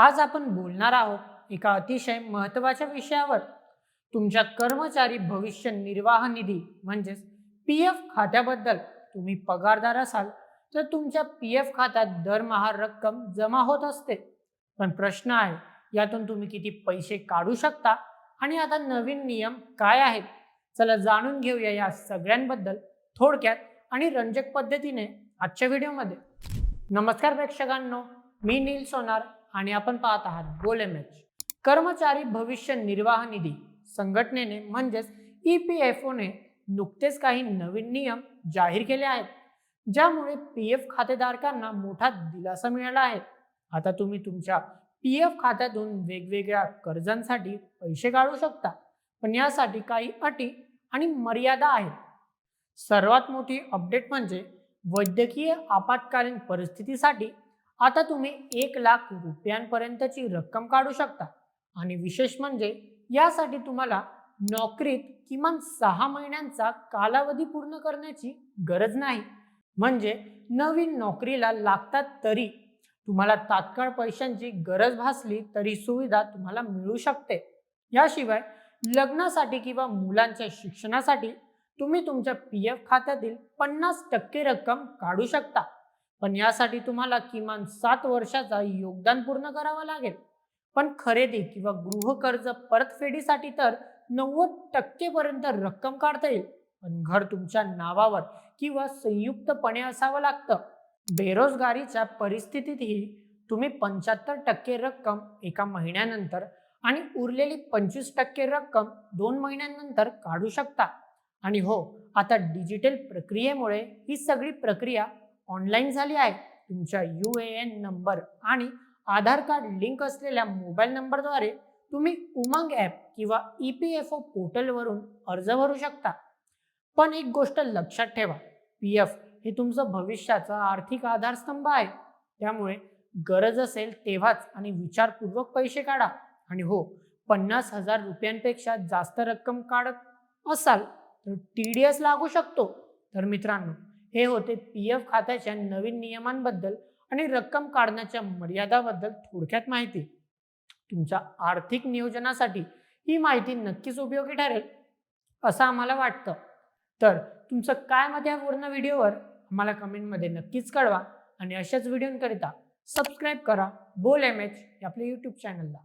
आज आपण बोलणार आहोत एका अतिशय महत्त्वाच्या विषयावर. तुमच्या कर्मचारी भविष्य निर्वाह निधी म्हणजेच पी एफ खात्याबद्दल तुम्ही पगारदार असाल तर तुमच्या पी एफ खात्यात दरमहा रक्कम जमा होत असते. पण प्रश्न आहे यातून तुम्ही किती पैसे काढू शकता आणि आता नवीन नियम काय आहेत? चला जाणून घेऊया या सगळ्यांबद्दल थोडक्यात आणि रंजक पद्धतीने आजच्या व्हिडिओमध्ये. नमस्कार प्रेक्षकांनो मी नील सोनार. आणि आपण पाहत आहात बोल एम एच कर्मचारी भविष्य निर्वाह निधी संघटनेने म्हणजेच ई पी एफ ओने नुकतेच काही नवीन नियम जाहीर केले आहेत ज्यामुळे पी एफ खातेधारकांना मोठा दिलासा मिळाला आहे. आता तुम्ही तुमच्या पी एफ खात्यातून वेगवेगळ्या कर्जांसाठी पैसे काढू शकता पण यासाठी काही अटी आणि मर्यादा आहेत. सर्वात मोठी अपडेट म्हणजे वैद्यकीय आपत्कालीन परिस्थितीसाठी आता तुम्ही एक लाख रुपयांपर्यंतची रक्कम काढू शकता. आणि विशेष म्हणजे यासाठी तुम्हाला नोकरीत किमान सहा महिन्यांचा कालावधी पूर्ण करण्याची गरज नाही. म्हणजे नवीन नोकरीला लागतात तरी तुम्हाला तात्काळ पैशांची गरज भासली तरी सुविधा तुम्हाला मिळू शकते. याशिवाय लग्नासाठी किंवा मुलांच्या शिक्षणासाठी तुम्ही तुमच्या पी एफ खात्यातील पन्नास टक्के रक्कम काढू शकता. पण यासाठी तुम्हाला किमान सात वर्षाचा योगदान पूर्ण करावं लागेल. पण खरेदी किंवा गृह कर्ज परतफेडीसाठी तर नव्वद टक्केपर्यंत रक्कम काढता येईल. पण घर तुमच्या नावावर किंवा संयुक्तपणे असावं लागतं. बेरोजगारीच्या परिस्थितीतही तुम्ही पंच्याहत्तर टक्के रक्कम एका महिन्यानंतर आणि उरलेली पंचवीस टक्के रक्कम दोन महिन्यांनंतर काढू शकता. आणि हो आता डिजिटल प्रक्रियेमुळे ही सगळी प्रक्रिया ऑनलाईन झाली आहे. तुमच्या यू ए एन नंबर आणि आधार कार्ड लिंक असलेल्या मोबाईल नंबरद्वारे तुम्ही उमंग ॲप किंवा ई पी एफ ओ पोर्टलवरून अर्ज भरू शकता. पण एक गोष्ट लक्षात ठेवा पी एफ हे तुमचं भविष्याचा आर्थिक आधारस्तंभ आहे. त्यामुळे गरज असेल तेव्हाच आणि विचारपूर्वक पैसे काढा. आणि हो पन्नास हजार रुपयांपेक्षा जास्त रक्कम काढत असाल तर टी डी एस लागू शकतो. तर मित्रांनो हे होते पी एफ खात्याच्या नवीन नियमांबद्दल आणि रक्कम काढण्याच्या मर्यादाबद्दल थोडक्यात माहिती. तुमच्या आर्थिक नियोजनासाठी ही माहिती नक्कीच उपयोगी ठरेल असं आम्हाला वाटतं. तर तुमचं काय मत या पूर्ण व्हिडिओवर? आम्हाला कमेंटमध्ये नक्कीच कळवा आणि अशाच व्हिडिओंकरिता सबस्क्राईब करा. बोल एम एच आपल्या यूट्यूब चॅनलला